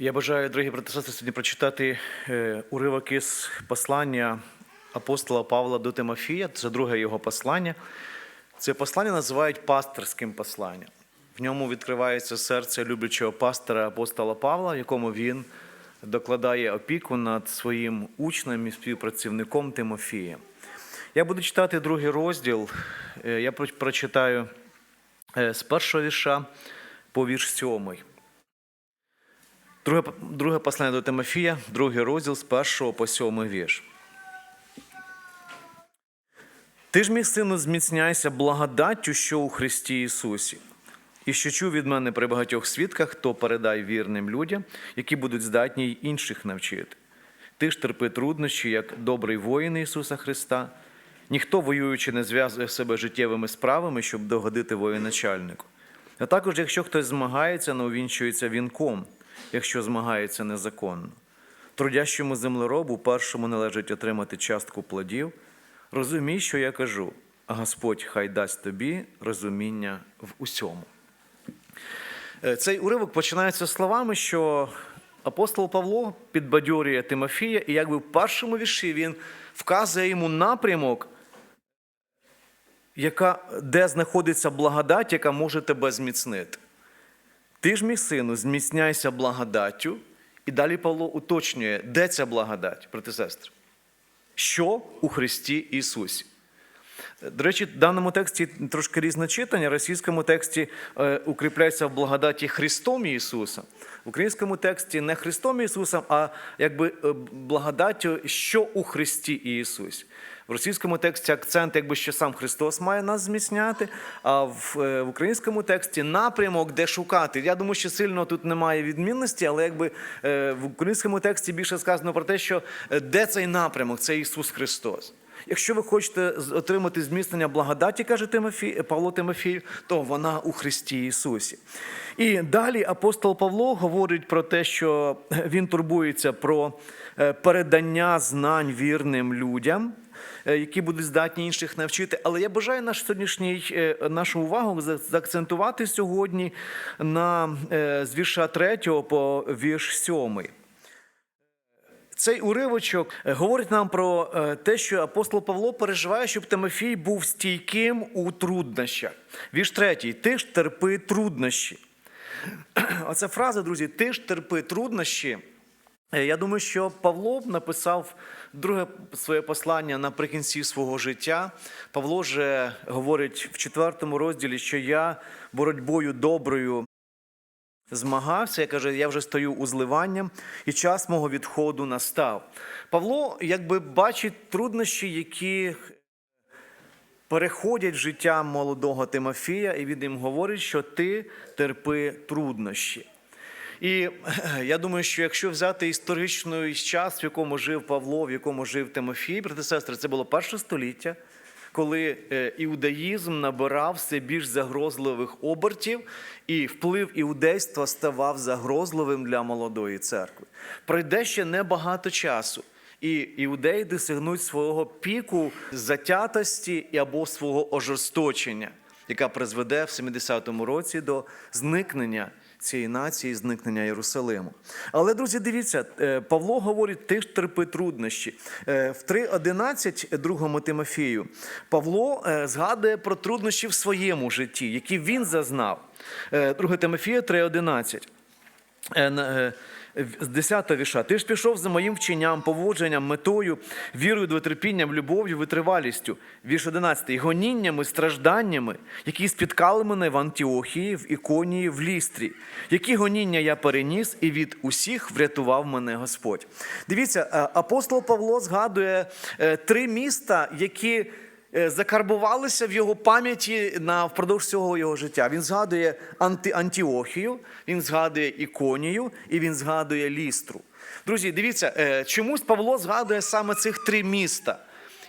Я бажаю, дорогі брати сестри, сьогодні прочитати е, уривок із послання апостола Павла до Тимофія. Це друге його послання. Це послання називають пастирським посланням. В ньому відкривається серце люблячого пастора апостола Павла, якому він докладає опіку над своїм учнем і співпрацівником Тимофієм. Я буду читати другий розділ. Е, Я про- прочитаю е, з першого вірша по вірш сьомий. Друге, друге послання до Тимофія, другий розділ з першого по сьомий вірш. Ти ж, мій сину, зміцняйся благодаттю, що у Христі Ісусі. І що чув від мене при багатьох свідках, то передай вірним людям, які будуть здатні й інших навчити. Ти ж терпи труднощі, як добрий воїн Ісуса Христа. Ніхто, воюючи, не зв'язує себе життєвими справами, щоб догодити воєначальнику. А також, якщо хтось змагається, не увінчується вінком, якщо змагається незаконно. Трудящому землеробу першому належить отримати частку плодів. Розумій, що я кажу, Господь хай дасть тобі розуміння в усьому. Е, Цей уривок починається словами, що апостол Павло підбадьорює Тимофія, і якби в першому вірші він вказує йому напрямок, яка, де знаходиться благодать, яка може тебе зміцнити. Ти ж, мій сину, зміцняйся благодаттю. І далі Павло уточнює, де ця благодать, брати сестри? Що у Христі Ісусі? До речі, в даному тексті трошки різне читання. В російському тексті е, укріпляється в благодаті Христом Ісуса. В українському тексті не Христом Ісусом, а якби е, благодаттю, що у Христі Ісусі. В російському тексті акцент, якби що сам Христос має нас зміцняти, а в, е, в українському тексті напрямок, де шукати. Я думаю, що сильно тут немає відмінності, але якби е, в українському тексті більше сказано про те, що е, де цей напрямок, це Ісус Христос. Якщо ви хочете отримати зміцнення благодаті, каже Тимофій, Павло Тимофію, то вона у Христі Ісусі. І далі апостол Павло говорить про те, що він турбується про передання знань вірним людям, які будуть здатні інших навчити. Але я бажаю наш сьогоднішній е, нашу увагу заакцентувати сьогодні на е, з вірша 3 по вірш 7. Цей уривочок е, говорить нам про е, те, що апостол Павло переживає, щоб Тимофій був стійким у труднощах. Вірш третій. Ти ж терпи труднощі. Оця фраза, друзі, ти ж терпи труднощі. Е, Я думаю, що Павло написав друге своє послання наприкінці свого життя. Павло же говорить в четвертому розділі, що я боротьбою доброю змагався, я каже, я вже стою у зливанням, і час мого відходу настав. Павло якби бачить труднощі, які переходять в життя молодого Тимофія, і він їм говорить, що ти терпи труднощі. І я думаю, що якщо взяти історичний час, в якому жив Павло, в якому жив Тимофій, брати сестри, це було перше століття, коли е, іудаїзм набирав все більш загрозливих обертів, і вплив іудейства ставав загрозливим для молодої церкви. Пройде ще небагато часу. І іудеї досягнуть свого піку затятості або свого ожорсточення, яка призведе в 70-му році до зникнення цієї нації, зникнення Єрусалиму. Але, друзі, дивіться, е, Павло говорить, ти ж терпи труднощі. Е, В 3.11 другому Тимофію Павло е, згадує про труднощі в своєму житті, які він зазнав. Е, 2 Тимофія 3.11. Е, на- е, з 10 віша. Ти ж пішов за моїм вченням, поводженням, метою, вірою, дотерпінням, любов'ю, витривалістю. Вірш 11. Гоніннями, стражданнями, які спіткали мене в Антіохії, в Іконії, в Лістрі. Які гоніння я переніс, і від усіх врятував мене Господь. Дивіться, е, апостол Павло згадує е, три міста, які закарбувалися в його пам'яті на впродовж всього його життя. Він згадує Анти, Антіохію, він згадує Іконію і він згадує Лістру. Друзі, дивіться, е, чомусь Павло згадує саме цих три міста.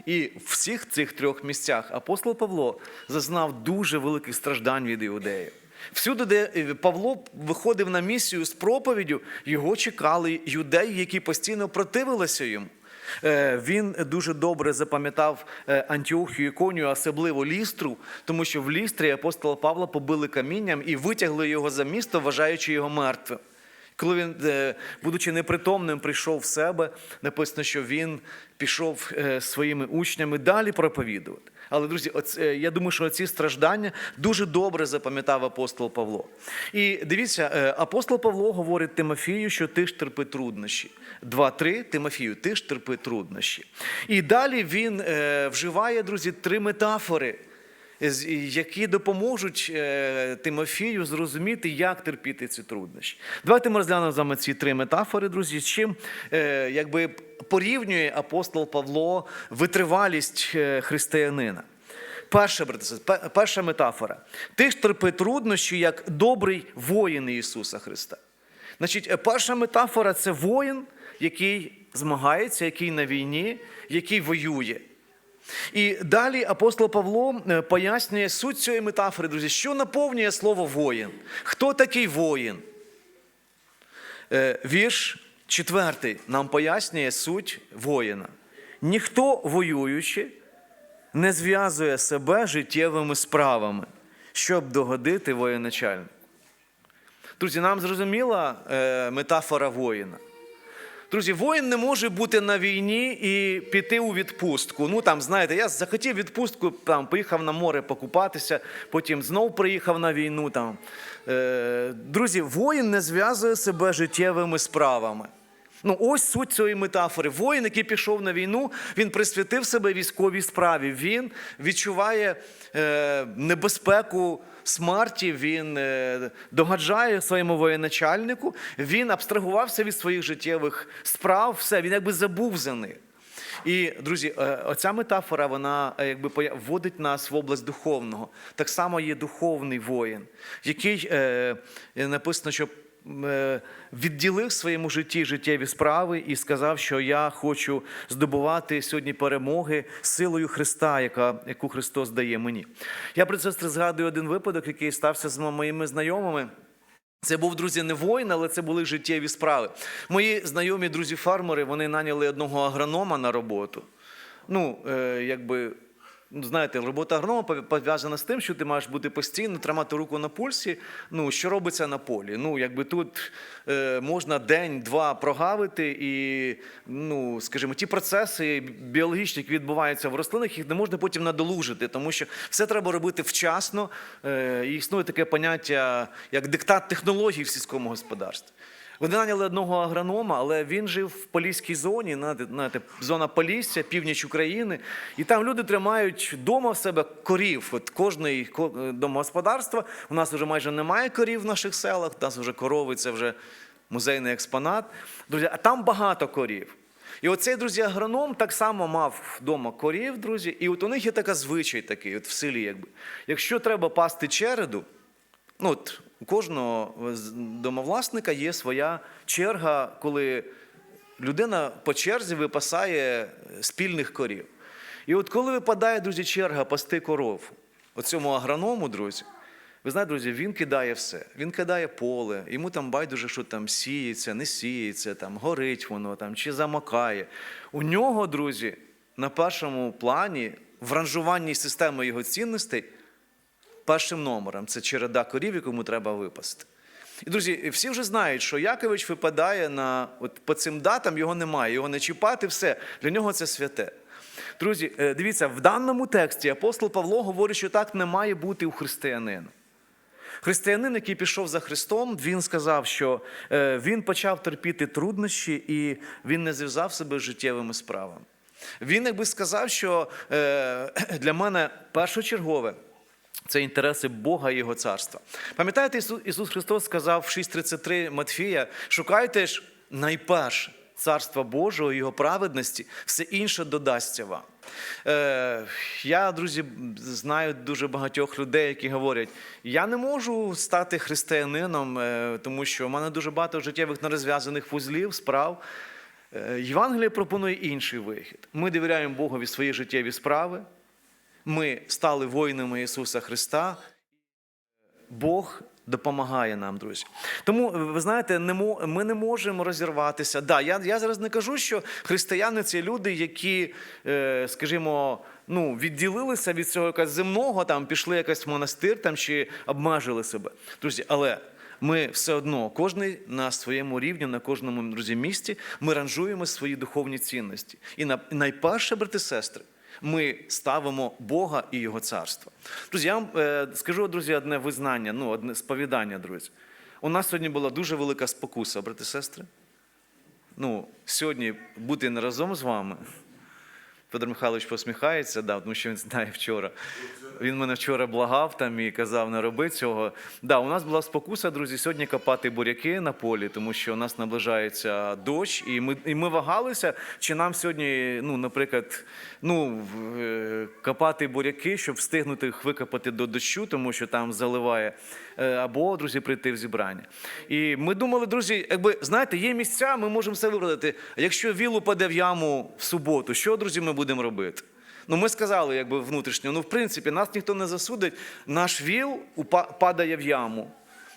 І в всіх цих трьох місцях апостол Павло зазнав дуже великих страждань від іудеїв. Всюди, де е, Павло виходив на місію з проповіддю, його чекали юдеї, які постійно противилися йому. Е, Він дуже добре запам'ятав е, Антіохію Іконію, особливо Лістру, тому що в Лістрі апостола Павла побили камінням і витягли його за місто, вважаючи його мертвим. Коли він, е, будучи непритомним, прийшов в себе, написано, що він пішов е, своїми учнями далі проповідувати. Але, друзі, я думаю, що ці страждання дуже добре запам'ятав апостол Павло. І дивіться, е, апостол Павло говорить Тимофію, що ти ж терпи труднощі. 2-3, Тимофію, ти ж терпи труднощі. І далі він е, вживає, друзі, три метафори які допоможуть е, Тимофію зрозуміти, як терпіти ці труднощі. Давайте ми розглянемо з вами ці три метафори, друзі, з чим е, якби порівнює апостол Павло витривалість е, християнина. Перша, перша метафора. Ти ж терпи труднощі як добрий воїн Ісуса Христа. Значить, перша метафора це воїн, який змагається, який на війні, який воює. І далі апостол Павло е, пояснює суть цієї метафори, друзі, що наповнює слово воїн. Хто такий воїн? Е, Вірш четвертий нам пояснює суть воїна. Ніхто воюючи не зв'язує себе життєвими справами, щоб догодити воєначальнику. Друзі, нам зрозуміла е, метафора воїна. Друзі, воїн не може бути на війні і піти у відпустку. Ну там, знаєте, я захотів відпустку, там поїхав на море покупатися, потім знов приїхав на війну. Там. Е, друзі, воїн не зв'язує себе життєвими справами. Ну, ось суть цієї метафори. Воїн, який пішов на війну, він присвятив себе військовій справі. Він відчуває е, небезпеку смерті, він е, догаджає своєму воєначальнику, він абстрагувався від своїх життєвих справ, все, він якби забув за них. І, друзі, е, оця метафора вона е, якби вводить нас в область духовного. Так само є духовний воїн, який написано, що відділив в своєму житті життєві справи і сказав, що я хочу здобувати сьогодні перемоги силою Христа, яка, яку Христос дає мені. Я про це згадую один випадок, який стався з моїми знайомими. Це був, друзі, не воїн, але це були життєві справи. Мої знайомі друзі-фармери вони наняли одного агронома на роботу. Ну, е, якби, знаєте, робота агронома пов'язана з тим, що ти маєш бути постійно, тримати руку на пульсі, ну, що робиться на полі. Ну, якби тут е, можна день-два прогавити, і, ну, скажімо, ті процеси біологічні, які відбуваються в рослинах, їх не можна потім надолужити, тому що все треба робити вчасно. Е, і існує таке поняття, як диктат технологій в сільському господарстві. Вони наняли одного агронома, але він жив в поліській зоні, знаєте, зона Полісся, північ України. І там люди тримають вдома в себе корів. От кожний домогосподарство. У нас вже майже немає корів в наших селах, у нас вже корови це вже музейний експонат. Друзі, а там багато корів. І оцей, друзі, агроном так само мав вдома корів, друзі, і от у них є така звичай такий, от в селі, якби. Якщо треба пасти череду, Ну, от у кожного домовласника є своя черга, коли людина по черзі випасає спільних корів. І от коли випадає, друзі, черга пасти коров, оцьому агроному, друзі, ви знаєте, друзі, він кидає все. Він кидає поле, йому там байдуже, що там сіється, не сіється, там горить воно там чи замокає. У нього, друзі, на першому плані в ранжуванні системи його цінностей першим номером це череда корів, якому треба випасти. І, друзі, всі вже знають, що Якович випадає на от по цим датам, його немає, його не чіпати, все. Для нього це святе. Друзі, е, дивіться, в даному тексті апостол Павло говорить, що так не має бути у християнина. Християнин, який пішов за Христом, він сказав, що е, він почав терпіти труднощі і він не зв'язав себе з життєвими справами. Він якби сказав, що е, для мене першочергове це інтереси Бога і Його царства. Пам'ятаєте, Ісус Христос сказав в 6.33 Матфія: шукайте ж найперше царства Божого, Його праведності, все інше додасться вам. Е, я, друзі, знаю дуже багатьох людей, які говорять: я не можу стати християнином, е, тому що в мене дуже багато життєвих нерозв'язаних вузлів, справ. Е, Євангеліє пропонує інший вихід. Ми довіряємо Богові свої життєві справи. Ми стали воїнами Ісуса Христа. Бог допомагає нам, друзі. Тому, ви знаєте, ми не можемо розірватися. Да, я, я зараз не кажу, що християни це люди, які, е, скажімо, ну, відділилися від цього якогось земного, там, пішли якось в монастир там, чи обмежили себе. Друзі, але Ми все одно, кожен на своєму рівні, на кожному друзі, місці, ми ранжуємо свої духовні цінності. І найперше, брати сестри, ми ставимо Бога і Його царство. Друзі, я вам е, скажу, друзі, одне визнання, ну, одне сповідання, друзі. У нас сьогодні була дуже велика спокуса, брати і сестри. Ну, сьогодні бути не разом з вами. Федор Михайлович посміхається, да, тому що він знає вчора. Він мене вчора благав там і казав, не роби цього. Да, у нас була спокуса, друзі, сьогодні копати буряки на полі, тому що у нас наближається дощ, і ми, і ми вагалися, чи нам сьогодні, ну, наприклад, ну, е, копати буряки, щоб встигнути їх викопати до дощу, тому що там заливає, е, або, друзі, прийти в зібрання. І ми думали, друзі, якби знаєте, є місця, ми можемо все виправдати. Якщо віл упаде в яму в суботу, що, друзі, ми будемо робити? Ну, ми сказали, якби внутрішньо, ну, в принципі, нас ніхто не засудить, наш віл падає в яму.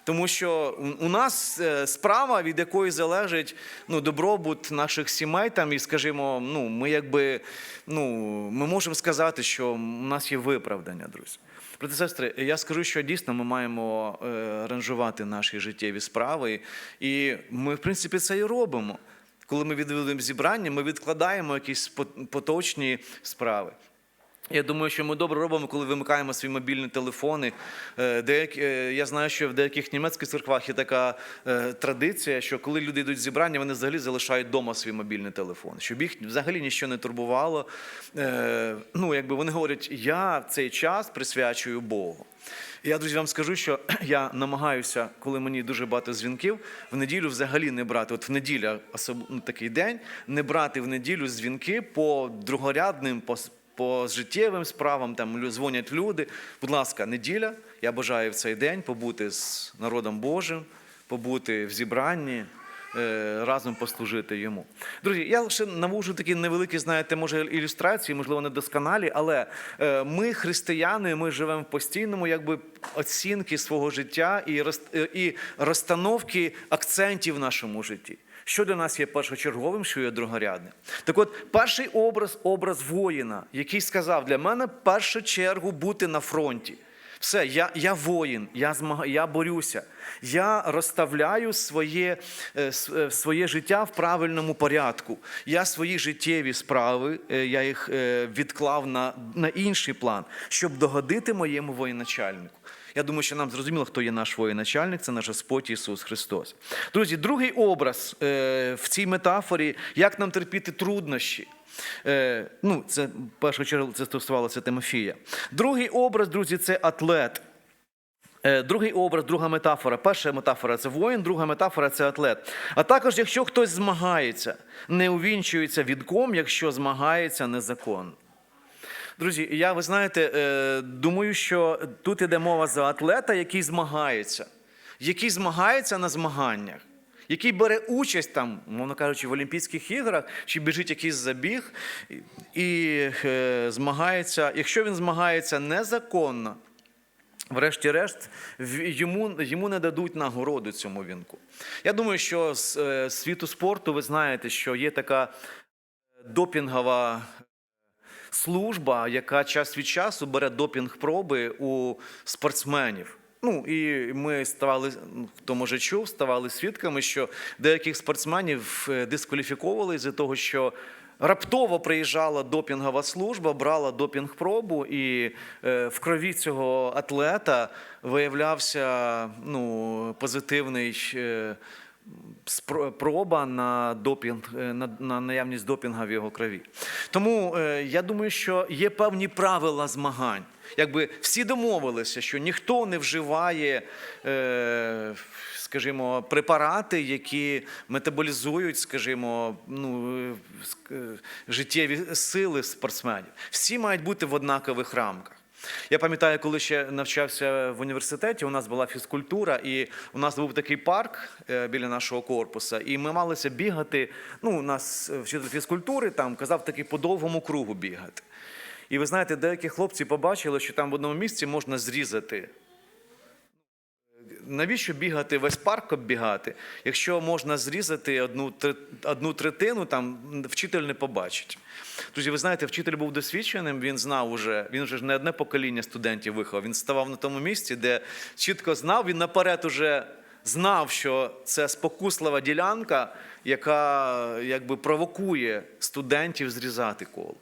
Тому що у- нас е, справа, від якої залежить ну, добробут наших сімей, там, і, скажімо, ну, ми якби ну, ми можемо сказати, що у нас є виправдання, друзі. І сестри, я скажу, що дійсно ми маємо е, ранжувати наші життєві справи, і ми, в принципі, це і робимо. Коли ми відвідуємо зібрання, ми відкладаємо якісь пот- поточні справи. Я думаю, що ми добре робимо, коли вимикаємо свої мобільні телефони. Е, Деякі, е, я знаю, що в деяких німецьких церквах є така е, традиція, що коли люди йдуть в зібрання, вони взагалі залишають вдома свій мобільний телефон, щоб їх взагалі нічого не турбувало. Ну, якби вони говорять, я цей час присвячую Богу. Я, друзі, вам скажу, що я намагаюся, коли мені дуже багато дзвінків, в неділю взагалі не брати. От в неділя, особ... ну, такий день, не брати в неділю дзвінки по другорядним, по, по життєвим справам. Там дзвонять люди. Будь ласка, неділя. Я бажаю в цей день побути з народом Божим, побути в зібранні. е, Разом послужити йому. Друзі, я лише навожу такі невеликі, знаєте, може, ілюстрації, можливо, не досконалі, але е, ми, християни, ми живемо в постійному якби оцінки свого життя і розстановки акцентів в нашому житті. Що для нас є першочерговим, що є другорядним. Так от, перший образ образ воїна, який сказав, для мене першу чергу бути на фронті. Все, я, я воїн, я, змага, я борюся, я розставляю своє, е, е, своє життя в правильному порядку. Я свої життєві справи, е, я їх відклав на, на інший план, щоб догодити моєму воєначальнику. Я думаю, що нам зрозуміло, хто є наш воєначальник, це наш Господь Ісус Христос. Друзі, другий образ в цій метафорі, як нам терпіти труднощі. Е, ну, це в першу чергу це стосувалося Тимофія. Другий образ, друзі, це атлет. Е, Другий образ, друга метафора. Перша метафора це воїн, друга метафора це атлет. А також, якщо хтось змагається, не увінчується відком, якщо змагається незаконно. Друзі, я, ви знаєте, е, думаю, що тут іде мова за атлета, який змагається, який змагається на змаганнях, який бере участь там, мовно кажучи, в Олімпійських іграх, чи біжить якийсь забіг і, е, змагається. Якщо він змагається незаконно, Врешті-решт, йому, йому не дадуть нагороду цьому вінку. Я думаю, що з е, світу спорту ви знаєте, що є така допінгова служба, яка час від часу бере допінг-проби у спортсменів. Ну і ми ставали, ну, хто може чув, ставали свідками, що деяких спортсменів е, дискваліфіковували з-за того, що раптово приїжджала допінгова служба, брала допінг-пробу, і е, в крові цього атлета виявлявся ну, позитивний. Е, спро- проба на допінг, е, на, на наявність допінга в його крові. Тому е, я думаю, що є певні правила змагань. Якби всі домовилися, що ніхто не вживає, е, скажімо, препарати, які метаболізують, скажімо, ну, е, е, життєві сили спортсменів. Всі мають бути в однакових рамках. Я пам'ятаю, коли ще навчався в університеті, у нас була фізкультура, і у нас був такий парк е, біля нашого корпуса, і ми малися бігати. Ну, у нас вчитель фізкультури там казав такий по довгому кругу бігати. І ви знаєте, деякі хлопці побачили, що там в одному місці можна зрізати. Навіщо бігати весь парк оббігати, якщо можна зрізати одну, одну третину, там вчитель не побачить. Друзі, ви знаєте, вчитель був досвідченим, він знав уже, він вже не одне покоління студентів виховав. Він ставав на тому місці, де чітко знав, він наперед уже знав, що це спокуслива ділянка, яка якби провокує студентів зрізати коло.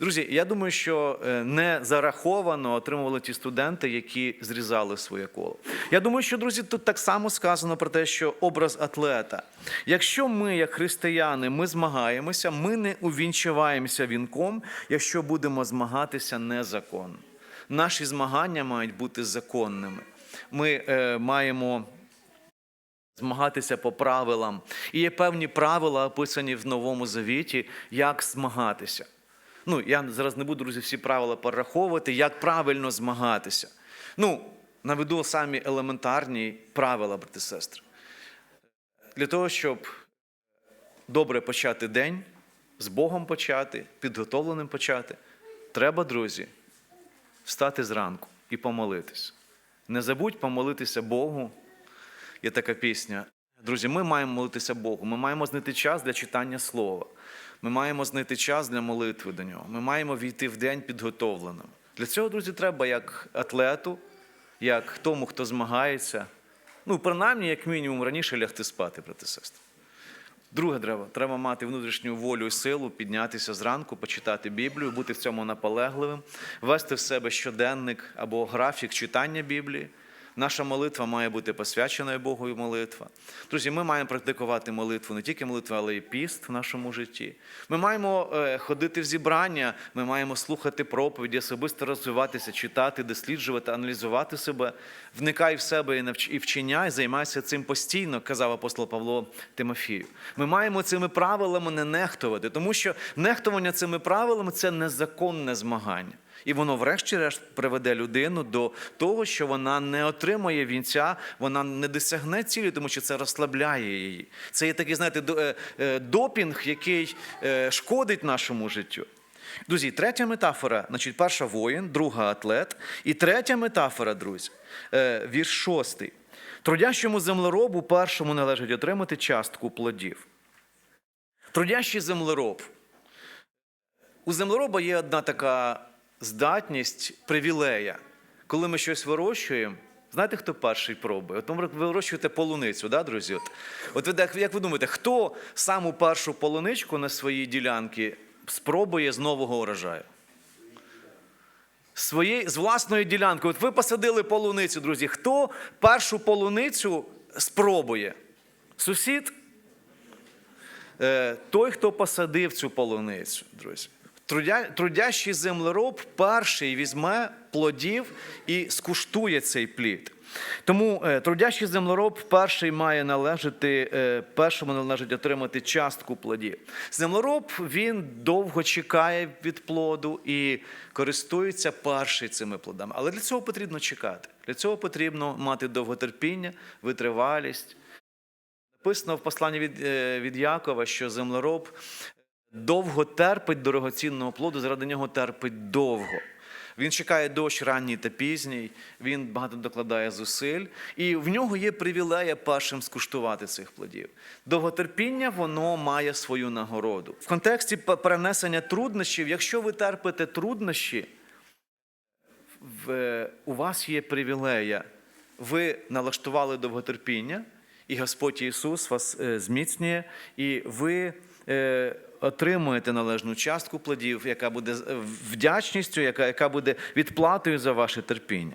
Друзі, я думаю, що е, не зараховано отримували ті студенти, які зрізали своє коло. Я думаю, що друзі, тут так само сказано про те, що образ атлета. Якщо ми, як християни, ми змагаємося, ми не увінчуваємося вінком, якщо будемо змагатися незаконно. Наші змагання мають бути законними. Ми е, маємо змагатися по правилам. І є певні правила, описані в Новому Завіті, як змагатися. Ну, я зараз не буду, друзі, всі правила перераховувати, як правильно змагатися. Ну, наведу самі елементарні правила, брати сестри. Для того, щоб добре почати день, з Богом почати, підготовленим почати, треба, друзі, встати зранку і помолитись. Не забудь помолитися Богу. Є така пісня. Друзі, ми маємо молитися Богу. Ми маємо знайти час для читання слова. Ми маємо знайти час для молитви до нього. Ми маємо війти в день підготовленим. Для цього, друзі, треба як атлету, як тому, хто змагається. Ну, принаймні, як мінімум, раніше лягти спати, брати сестри. Друге треба, треба мати внутрішню волю і силу, піднятися зранку, почитати Біблію, бути в цьому наполегливим, вести в себе щоденник або графік читання Біблії. Наша молитва має бути посвяченою Богу і молитва. Друзі, ми маємо практикувати молитву, не тільки молитву, але й піст в нашому житті. Ми маємо е, ходити в зібрання, ми маємо слухати проповіді, особисто розвиватися, читати, досліджувати, аналізувати себе, вникай в себе і вчиняй, займайся цим постійно, казав апостол Павло Тимофію. Ми маємо цими правилами не нехтувати, тому що нехтування цими правилами це незаконне змагання. І воно, врешті-решт, приведе людину до того, що вона не отримає вінця, вона не досягне цілі, тому що це розслабляє її. Це є такий, знаєте, е, е, допінг, який е, шкодить нашому життю. Друзі, третя метафора, значить, перша воїн, друга атлет. І третя метафора, друзі, вірш шостий. Трудящому землеробу першому належить отримати частку плодів. Трудящий землероб. У землероба є одна така здатність, привілея. Коли ми щось вирощуємо, знаєте, хто перший пробує? От, ви вирощуєте полуницю, да, друзі? От, ви, як ви думаєте, хто саму першу полуничку на своїй ділянці спробує з нового урожаю? Своєї, з власної ділянки. От ви посадили полуницю, друзі. Хто першу полуницю спробує? Сусід? Е, той, хто посадив цю полуницю, друзі. Трудя, трудящий землероб перший візьме плодів і скуштує цей плід. Тому е, трудящий землероб перший має належати, е, першому належить отримати частку плодів. Землероб він довго чекає від плоду і користується перший цими плодами. Але для цього потрібно чекати. Для цього потрібно мати довготерпіння, витривалість. Написано в посланні від, е, від Якова, що землероб довго терпить дорогоцінного плоду, заради нього терпить довго. Він чекає дощ ранній та пізній, він багато докладає зусиль, і в нього є привілея першим скуштувати цих плодів. Довготерпіння воно має свою нагороду. В контексті перенесення труднощів, якщо ви терпите труднощі, у вас є привілея. Ви налаштували довготерпіння, і Господь Ісус вас е, зміцнює, і ви е, отримуєте належну частку плодів, яка буде е, вдячністю, яка, яка буде відплатою за ваше терпіння.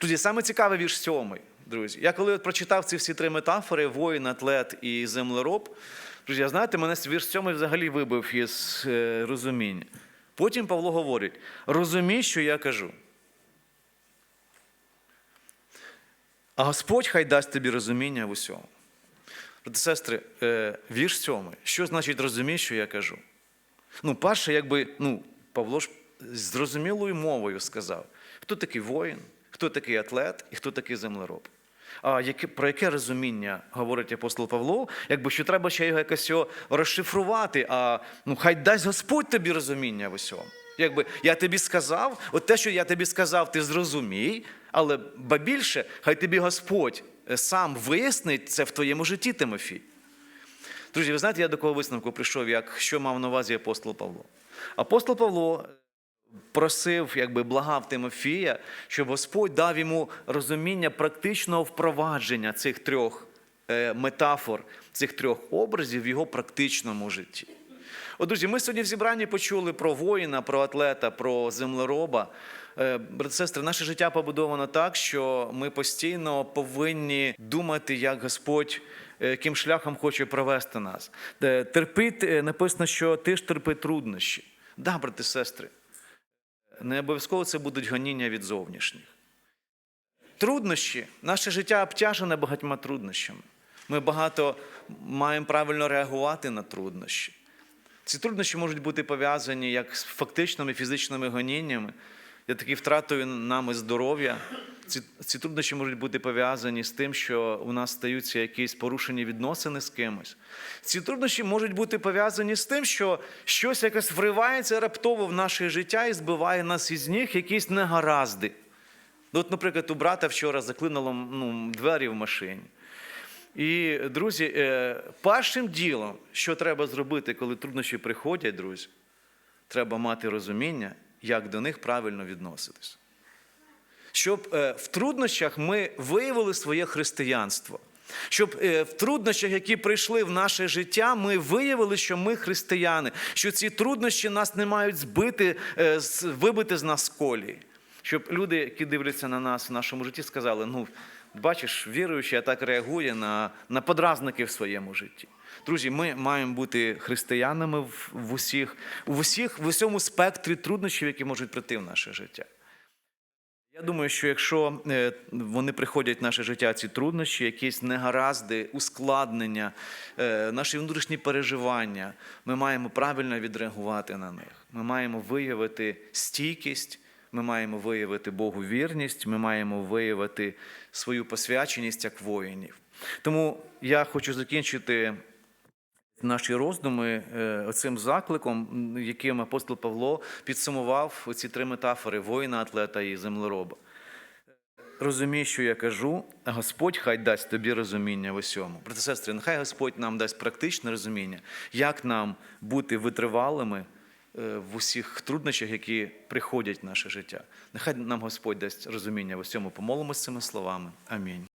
Друзі, саме цікавий вірш сьомий, друзі. Я коли от прочитав ці всі три метафори: воїн, атлет і землероб, друзі, знаєте, мене вірш сьомий взагалі вибив із е, розуміння. Потім Павло говорить: розумій, що я кажу. А Господь хай дасть тобі розуміння в усьому. Брати, сестри, е, вірш сьомий. Що значить розумій, що я кажу? Ну, перше, якби, ну, Павло ж зрозумілою мовою сказав, хто такий воїн, хто такий атлет і хто такий землероб. А яке, про яке розуміння говорить апостол Павло, якби що треба ще його якось його розшифрувати, а ну, хай дасть Господь тобі розуміння в усьому. Якби я тобі сказав, от те, що я тобі сказав, ти зрозумій, але ба більше, хай тобі Господь сам вияснить це в твоєму житті, Тимофій. Друзі, ви знаєте, я до кого висновку прийшов, як що мав на увазі апостол Павло? Апостол Павло просив, якби благав Тимофія, щоб Господь дав йому розуміння практичного впровадження цих трьох е, метафор цих трьох образів в його практичному житті. От, друзі, ми сьогодні в зібранні почули про воїна, про атлета, про землероба. Е, Брати, сестри, наше життя побудовано так, що ми постійно повинні думати, як Господь е, яким шляхом хоче провести нас. Е, Терпить, е, написано, що ти ж терпи труднощі. Да, брати, сестри, не обов'язково це будуть гоніння від зовнішніх. Труднощі, наше життя обтяжене багатьма труднощами. Ми багато маємо правильно реагувати на труднощі. Ці труднощі можуть бути пов'язані як з фактичними фізичними гоніннями, я таки втратою нами здоров'я. Ці, ці труднощі можуть бути пов'язані з тим, що у нас стаються якісь порушені відносини з кимось. Ці труднощі можуть бути пов'язані з тим, що щось якось вривається раптово в наше життя і збиває нас із ніг якісь негаразди. Ну, От, наприклад, у брата вчора заклинило ну, двері в машині. І, друзі, е, першим ділом, що треба зробити, коли труднощі приходять, друзі, треба мати розуміння, як до них правильно відноситись. Щоб е, в труднощах ми виявили своє християнство. Щоб е, в труднощах, які прийшли в наше життя, ми виявили, що ми християни, що ці труднощі нас не мають збити, е, вибити з нас колії. Щоб люди, які дивляться на нас в нашому житті, сказали: ну, бачиш, віруючий, так реагує на, на подразники в своєму житті. Друзі, ми маємо бути християнами в, в усіх, в усіх, в усьому спектрі труднощів, які можуть прийти в наше життя. Я думаю, що якщо е, вони приходять в наше життя, ці труднощі, якісь негаразди, ускладнення, е, наші внутрішні переживання, ми маємо правильно відреагувати на них. Ми маємо виявити стійкість, ми маємо виявити Богу вірність, ми маємо виявити свою посвяченість як воїнів. Тому я хочу закінчити наші роздуми е, оцим закликом, яким апостол Павло підсумував ці три метафори воїна, атлета і землероба. Розумій, що я кажу, Господь хай дасть тобі розуміння в усьому. Брати сестри, нехай Господь нам дасть практичне розуміння, як нам бути витривалими в усіх труднощах, які приходять в наше життя. Нехай нам Господь дасть розуміння в усьому. Помолимося цими словами. Амінь.